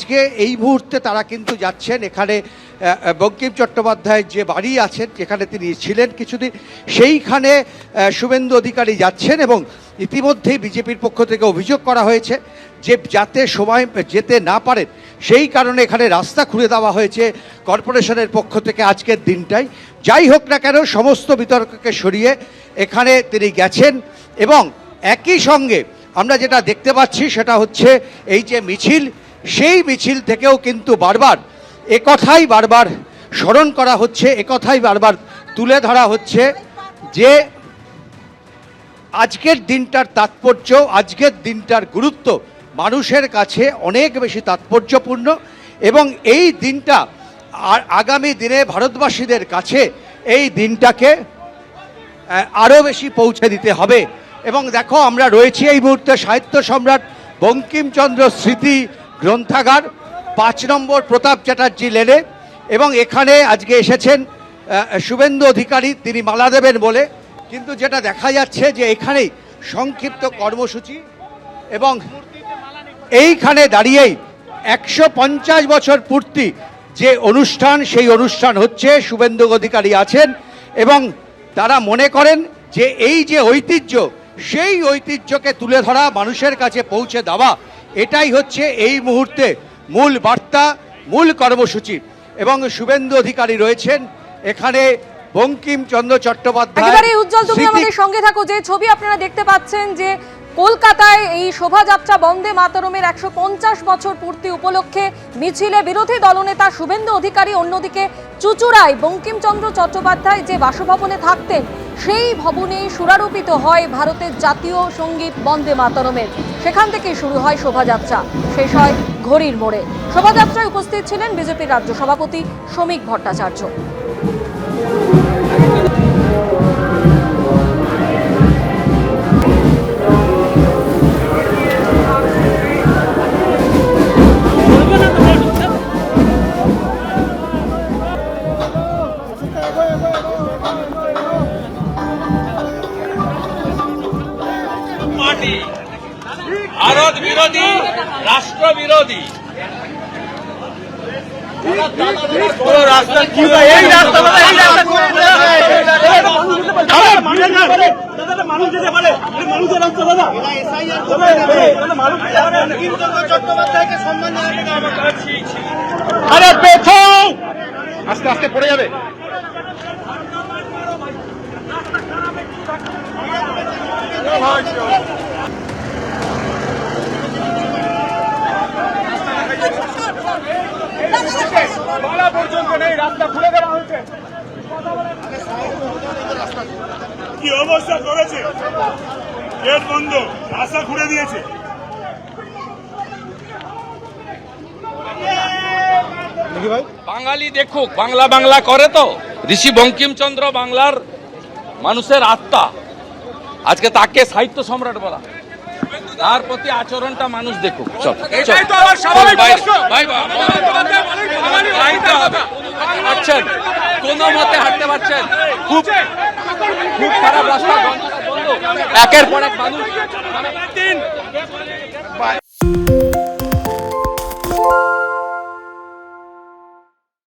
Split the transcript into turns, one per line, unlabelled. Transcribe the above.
আজকে এই মুহূর্তে তারা কিন্তু যাচ্ছেন এখানে বঙ্কিম চট্টোপাধ্যায়ের যে বাড়ি আছেন, যেখানে তিনি ছিলেন কিছুদিন, সেইখানে শুভেন্দু অধিকারী যাচ্ছেন এবং ইতিমধ্যেই বিজেপির পক্ষ থেকে অভিযোগ করা হয়েছে যে যাতে সময় যেতে না পারেন, সেই কারণে এখানে রাস্তা খুলে দেওয়া হয়েছে কর্পোরেশনের পক্ষ থেকে আজকের দিনটাই। যাই হোক না কেন, সমস্ত বিতর্ককে সরিয়ে এখানে তিনি গেছেন এবং একই সঙ্গে আমরা যেটা দেখতে পাচ্ছি সেটা হচ্ছে এই যে মিছিল সেই মিছিল থেকেও কিন্তু বারবার একথাই বারবার স্মরণ করা হচ্ছে, একথাই বারবার তুলে ধরা হচ্ছে যে আজকের দিনটার তাৎপর্য, আজকের দিনটার গুরুত্ব মানুষের কাছে অনেক বেশি তাৎপর্যপূর্ণ এবং এই দিনটা আর আগামী দিনে ভারতবাসীদের কাছে এই দিনটাকে আরও বেশি পৌঁছে দিতে হবে। এবং দেখো, আমরা রয়েছি এই মুহূর্তে সাহিত্য সম্রাট বঙ্কিমচন্দ্র স্মৃতি গ্রন্থাগার, পাঁচ নম্বর প্রতাপ চ্যাটার্জি লেনে এবং এখানে আজকে এসেছেন শুভেন্দু অধিকারী, তিনি মালা দেবেন বলে। কিন্তু যেটা দেখা যাচ্ছে যে এখানেই সংক্ষিপ্ত কর্মসূচি এবং এইখানে দাঁড়িয়েই একশো পঞ্চাশ বছর পূর্তি যে অনুষ্ঠান, সেই অনুষ্ঠান হচ্ছে, শুভেন্দু অধিকারী আছেন এবং তারা মনে করেন যে এই যে ঐতিহ্য সেই ঐতিহ্যকে তুলে ধরা মানুষের কাছে পৌঁছে দেওয়া এটাই হচ্ছে এই মুহূর্তে মূল বার্তা মূল কর্মসূচি। এবং শুভেন্দু অধিকারী রয়েছেন এখানে বঙ্কিমচন্দ্র চট্টোপাধ্যায়
একেবারে উজ্জ্বল তুমি আমাদের সঙ্গে থাকো। যে ছবি আপনারা দেখতে পাচ্ছেন যে কলকাতায় এই শোভাযাত্রা বন্দে মাতরমের একশো পঞ্চাশ বছর পূর্তি উপলক্ষে মিছিলে বিরোধী দলনেতা শুভেন্দু অধিকারী অন্যদিকে চুচুড়ায় বঙ্কিমচন্দ্র চট্টোপাধ্যায় যে বাসভবনে থাকতেন সেই ভবনে সুরারোপিত হয় ভারতের জাতীয় সংগীত বন্দে মাতরমের। সেখান থেকে শুরু হয় শোভাযাত্রা। শেষ হয় ঘড়ির মোড়ে। শোভাযাত্রায় উপস্থিত ছিলেন বিজেপির রাজ্য সভাপতি শ্রমিক ভট্টাচার্য।
পার্টি ভারত বিরোধী রাষ্ট্র বিরোধী। রাস্তা কি এই রাস্তা এই রাস্তা আরে পেছো আস্তে আস্তে পড়ে যাবে। বলা পর্যন্ত নেই রাস্তা খুলে দেওয়া হয়েছে।
কি অবস্থা করেছে? গেট বন্ধ রাস্তা খুলে দিয়েছে।
বাঙালি দেখুক বাংলা বাংলা করে তো। ঋষি বঙ্কিমচন্দ্র বাংলার মানুষের আত্মা। আজকে তাকে সাহিত্য সম্রাট বলা হয়। তার প্রতি আচরণটা মানুষ দেখুক। চল বাইরে। কোনো মতে হাঁটতে পারছেন? খুব খুব খারাপ রাস্তা একের পর এক মানুষ